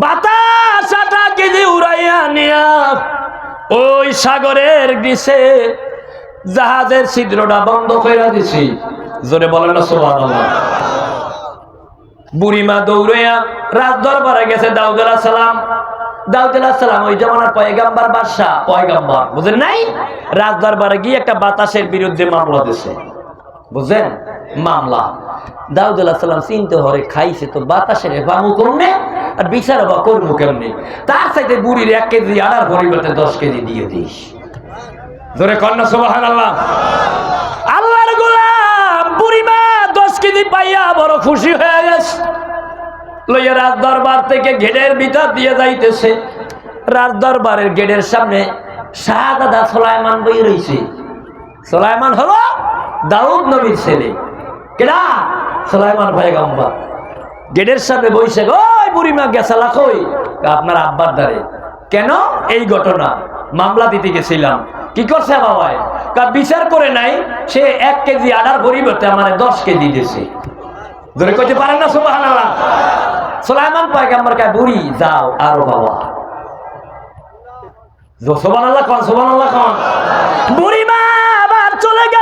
বাতাস আটা কেজি উড়াইয়া নিয়া ওই সাগরের জাহাজের ছিদ্রটা বন্ধ করে দিছি। জোরে বলেন বুড়িমা দৌড়াইয়া রাজ দরবারে গেছে দাউদ আলাইহিস সালাম দাউদ আলাইহিস সালাম ওই জমানার পয়গাম্বার বাদশাহ, পয়গাম্বার। বুঝেন নাই? রাজ দরবারে গিয়ে একটা বাতাসের বিরুদ্ধে মামলা দিছে। বুঝলেন মামলা। দাউদ আলাহ সাল্লাম চিনতে হরে, খাইছে তো বাতাসের বামু আর বিচার বা কেমনি? তার সাথে বুড়ির এক কেজি আনার পরিবর্তে দশ কেজি দিয়ে দিস। ধরে কন্যা আল্লাহ আল্লাহর গোলাম দশ কেজি পাইয়া বড় খুশি হয়ে গেছে। লইয়া রাজ দরবার থেকে গেটের ভিতর দিয়ে যাইতেছে। রাজ দরবারের গেটের সামনে শাহদাদা সোলাইমান বই রয়েছে সোলাইমান হলো দাউদ নবীর ছেলে। কেডা? সোলাইমান গেটের সামনে বইছে, ওই বুড়িমা আপনার আব্বার দ্বারে। কেন? এই ঘটনা, মামলা দিতে গেছিলাম। কি করছে বিচার করে নাই, সে এক কেজি আডার পরিবর্তে আমার দশ কেজি দিয়েছে। ধরে কইতে পারেন না সুবাহান সোলাইমান পয়গাম্বর কা, বুড়ি, যাও, আরও বাবা। সোবান আল্লাহ কন সোবান আল্লাহ কন বুড়িমা আবার চলে গেল।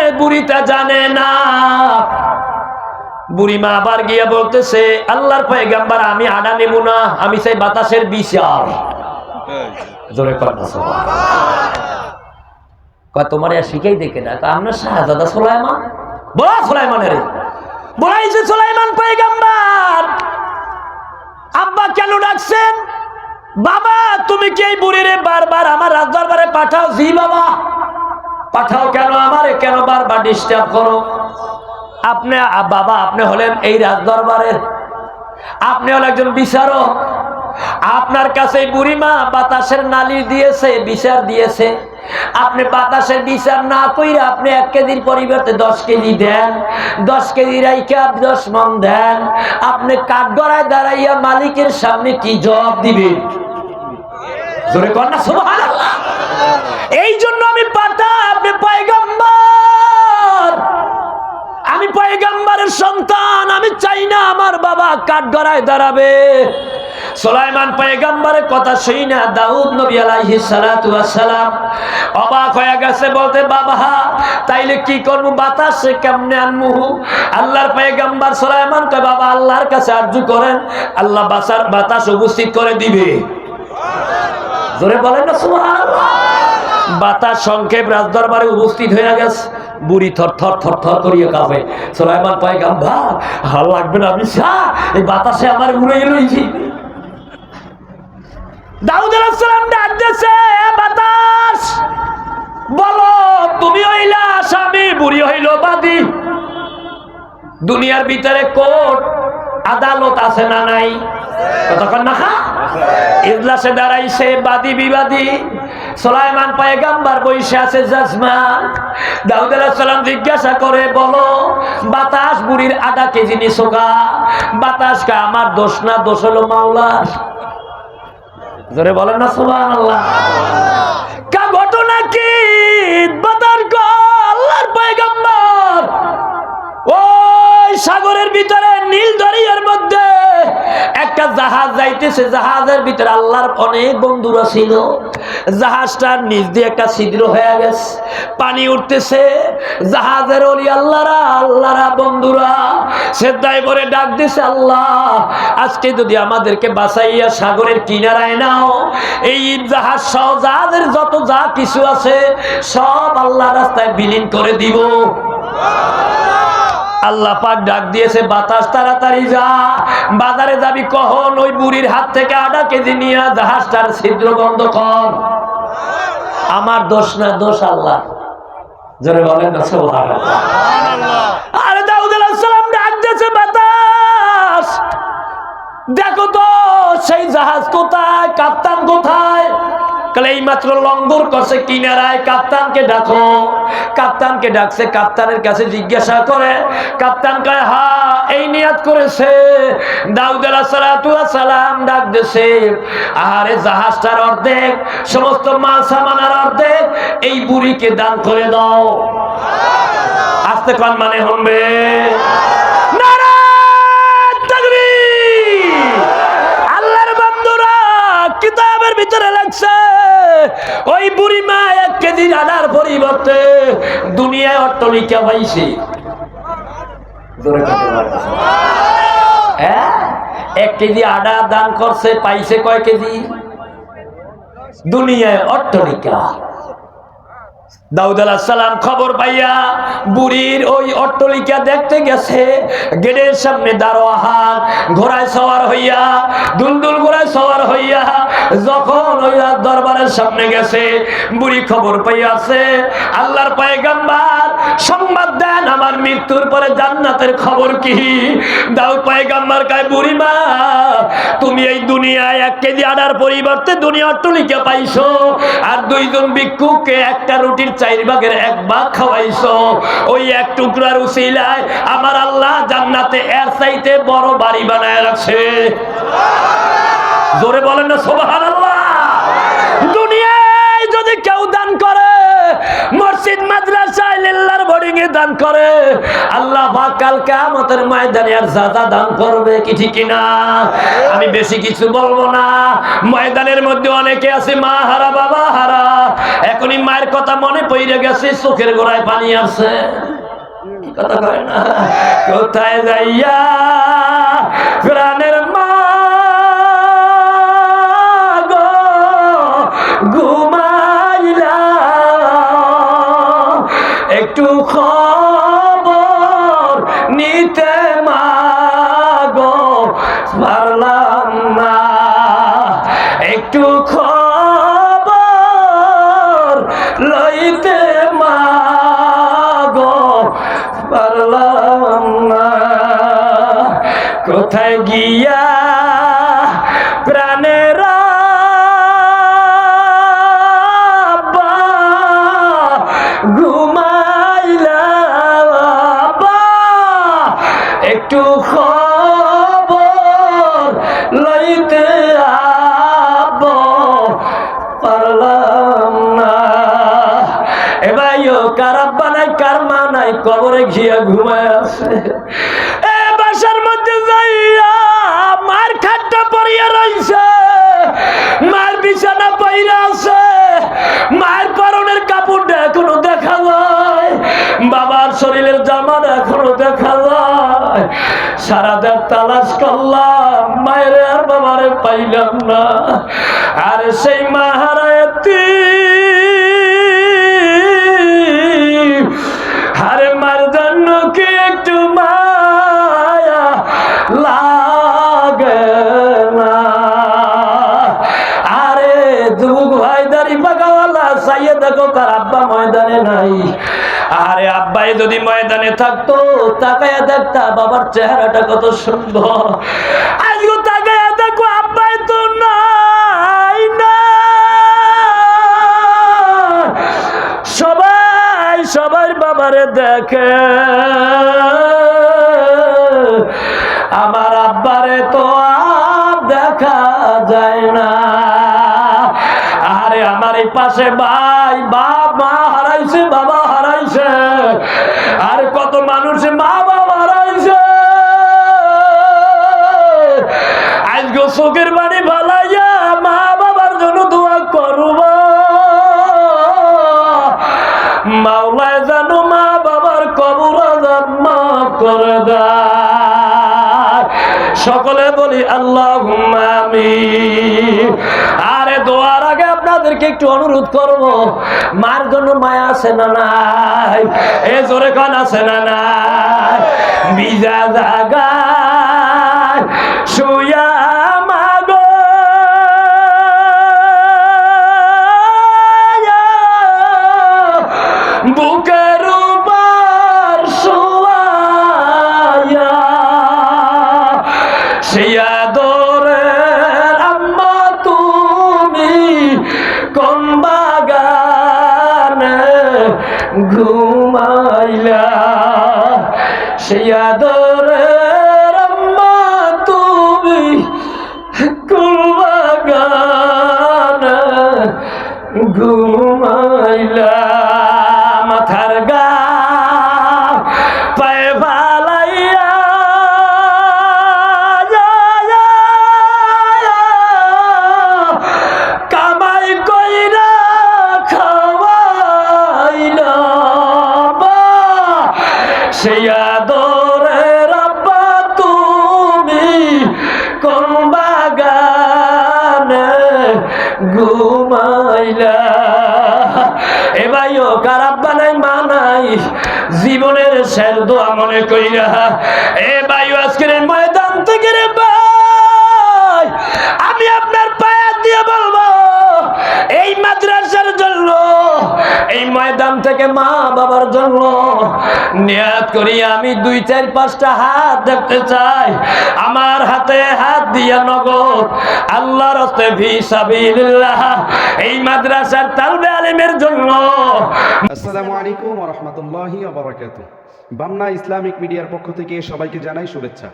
বুড়িটা জানে না। বুড়িমা আবার গিয়ে বলতেছে, আল্লাহর পয়গাম্বার, আমি আডা নেব না, আমি চাই বাতাসের কয়, তোমার শিখাই দেখে না আপনার শাহজাদা সোলাইমান? বলা সোলাইমানের। বলাইছে সোলাইমান পয়গাম্বার, আব্বা কেন ডাকছেন? বাবা, তুমি কি এই বুড়িরে বারবার আমার রাজ দরবারে পাঠাও? জি, বাবা। পাঠাও কেন আমারে? কেন বারবার ডিস্টার্ব করো? আপনি, বাবা, আপনি হলেন এই রাজ দরবারের আপনি হলেন একজন বিচারক। আপনার কাছে বুড়িমা বাতাসের নালি দিয়েছে, বিচার দিয়েছে। আপনি বাতাসের বিচার না কইরা আপনি এক কেজির পরিবর্তে দশ কেজি দেন। দশ কেজি রাইকা দশ মন দেন। আপনি কাঠগড়ায় দাঁড়াইয়া মালিকের সামনে কি জবাব দিবেন। চাই না আমার বাবা কাঠগড়ায় দাঁড়াবে। সোলাইমান পয়গম্বরের কথা শুই না, দাউদ নবী আলাইহি সালাতু ওয়াসসালাম অবাক হয়ে গেছে, বলতে, বাবা, তাইলে কি করব? বাতাসে কেমনে আনমু আল্লাহর পয়গম্বর সোলাইমান কয়, বাবা, আল্লাহর কাছে আরজু করেন, আল্লাহ বাসার বাতাস উপস্থিত করে দিবে। জোরে বলেন না, সুবহানাল্লাহ। বাতাস সংক্ষেপ রাজদরবারে উপস্থিত হয়ে গেছে। বুড়ি থর থর থর থর করিয়ে কাঁপে। সোলাইমান পয়গাম্বার হাল লাগবে না আমি শাহ এই বাতাসে আমার উড়ে লইছি। দাউদ আলাইহিস ডাক দিয়েছে বাতাস বলো তুমি হইলা আসামি বুড়ি হইল বাদী। দুনিয়ার ভিতরে কোর্ট আদালত আছে না নাই? কতক্ষণ না ইজলাসে দাঁড়াইছে বাদী বিবাদী। সোলাইমান পায়গাম্বার বইসে আছে জাজমান দাউদ সালাম জিজ্ঞাসা করে, বলো, বাতাস বুড়ির আধা কেজি নিছোকা বাতাস কা আমার দোষ না, দোষ হলো মাওলার। জোরে বলেন না, সুবহানাল্লাহ। কা ঘটনা কি? বাতার গো, আল্লাহর পয়গম্বর। ওই সাগরের ভিতরে, নীল দরিয়ার মধ্যে একটা জাহাজ যাইতেছে। জাহাজের ভিতরে আল্লাহর অনেক বন্ধুরা ছিল। জাহাজটার নিচ দিয়ে একটা ছিদ্র হয়ে গেছে। পানি উঠতেছে। জাহাজের ওলি আল্লাহরা আল্লাহরা, বন্ধুরা, সেদ্দায় করে ডাক দিছে, আল্লাহ, আজকে যদি আমাদেরকে বাঁচাইয়া সাগরের কিনারায় নাও, এই জাহাজ সহ জাহাজের যত যা কিছু আছে, সব আল্লাহ রাস্তায় বিলীন করে দিব। আল্লাহ পাক ডাক দিয়েছে, বাতাস তাড়াতাড়ি যা। বাজারে যাবি কখন? ওই বুড়ির হাত থেকে আধা কেজি নিয়ে জাহাজটার ছিদ্র বন্ধ কর। আমার দোষ না দোষ আল্লাহ। জোরে বলেন না আরে দাউদ আলাইসালাম ডাক দিয়েছে বাতাস। দেখো তো সেই জাহাজ কোথায় কাপ্তান কোথায়? তাহলে এই মাত্র লঙ্গর করছে কিনারায় কাপ্তানকে ডাকো। কাপ্তানকে ডাকছে, কাপ্তানের কাছে জিজ্ঞাসা করে, কাপ্তান কয়, হা, এই নিয়াত করেছে। দাউদ সালাম ডাক দিছে। আহারে জাহাজটার অর্ধেক, সমস্ত মাল সামানার অর্ধেক এই বুড়িকে দান করে দাও। আসতে কন মানে তাকবীর! আল্লাহর বন্ধুরা কিতাবের ভিতরে লাগছে। ওই বুড়ি মা এক কেজি আনার পরিবর্তে দুনিয়ায় অট্টলিকা পাইছে। হ্যাঁ? এক কেজি আডা দান করছে, পাইছে কয় কেজি? দুনিয়ায় অট্টলিকা। দাউদ খবর পাইয়া বুড়ির ওই অট্টলিকা দেখতে গেছে। গেটের সামনে দারোয়ান ঘোড়ায় সওয়ার হইয়া ঘোড়ায় সওয়ার হইয়া যখন ওই দরবারের সামনে গেছে খবর পাইয়াছে, আল্লাহর দেন আমার মৃত্যুর পরে জান্নাতের খবর কি? দাউদ পায়গাম্বার কায় বুড়ি মা, তুমি এই দুনিয়ায় এক কেজি আনার পরিবর্তে দুনিয়া অট্টলিকা পাইছো, আর দুইজন ভিক্ষুককে একটা রুটির চার ভাগের এক ভাগ খাওয়াইছো। ওই এক টুকরার উসিলায় আমার আল্লাহ জান্নাতে এর চাইতে বড় বাড়ি বানায় রাখছে। জোরে বলেন না সোবাহান আল্লাহ দুনিয়ায় যদি কেউ দান করে মসজিদ মাদ্রাসায় লিল্লার বোর্ডিং এ দান করে। আল্লাহ পাক কাল কিয়ামতের ময়দানে আর জাদা দান করবে, কি ঠিক না আমি বেশি কিছু বলব না। ময়দানের মধ্যে অনেকে আছে, মা হারা, বাবা হারা। এখনই মায়ের কথা মনে পড়ে গেছে, চোখের গোড়ায় পানি আছে কথা কয় না। কোথায় যাইয়া প্রাণের পারলাম না একটু খবর লইতে মাগো পারলাম না। কোথায় গিয়া প্রাণেরা ঘুমাইলা একটু কবরে ঘিয়া ঘুমায় আছে। এ বাসার মধ্যে যাইয়া মার রইছে। মার বিছানা আছে। পরনের কাপড়টা এখনও দেখা যায়। বাবার শরীরের জামাটা এখনও দেখা যায়। সারা দেব তালাশ করলাম। মায়ের আর বাবারে পাইলাম না। আর সেই মাহারায়তি আরে নাই। আরে আব্বাই যদি ময়দানে থাকতো, তাকায়া দেখতা বাবার চেহারাটা কত সুন্দর। আজকে তাকায়া দেখো, আব্বাই তো নাই সবাই সবার বাবারে দেখে। আমার আব্বারে তো আর দেখা যায় না। আরে আমার এই পাশে ভাই মা হারাইছে, বাবা হারাইছে। আর কত মানুষ মা বাবা হারাইছে। আজকে চোখের বাড়ি ভালাইয়া মা বাবার জন্য দোয়া করব। মাওলায় জানো মা বাবার কবর মাফ করে সকলে বলি আল্লাহ আরে দোয়ার আগে আপনাদেরকে একটু অনুরোধ করব, মার জন্য মায়া আছে না নাই? এ জোরে কান, আছে না নাই? বিজা জাগা শুয়া সেই আদরের আম্মা তুমি ঘুমাইলা। এ ভাই ও খারাপ বানাই মানাই জীবনের শের দোয়া মনে কইরা। এ ভাই আজকের ময়দান থেকে রে আমি আপনার পায়া দিয়ে বলব, এই মাদ্রাসার জন্য এই ময়দান থেকে মা বাবার জন্য নিয়াত করি। আমি দুই চার পাঁচটা হাত দেখতে চাই। আমার হাতে হাত দিয়া নগদ। আল্লাহর হস্তে ভি সাবিল্লাহ এই মাদ্রাসার তালবে আলিমের জন্য। আসসালামু আলাইকুম রহমতুল্লাহি আবরাকাত বামনা ইসলামিক মিডিয়ার পক্ষ থেকে সবাইকে জানাই শুভেচ্ছা।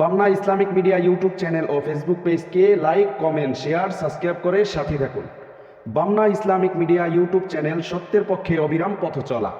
Bamna Islamic media YouTube channel ও ফেসবুক পেজকে লাইক, কমেন্ট, শেয়ার, সাবস্ক্রাইব করে সাথে থাকুন। Bamna Islamic media YouTube channel সত্যের পক্ষে অবিরাম পথ চলা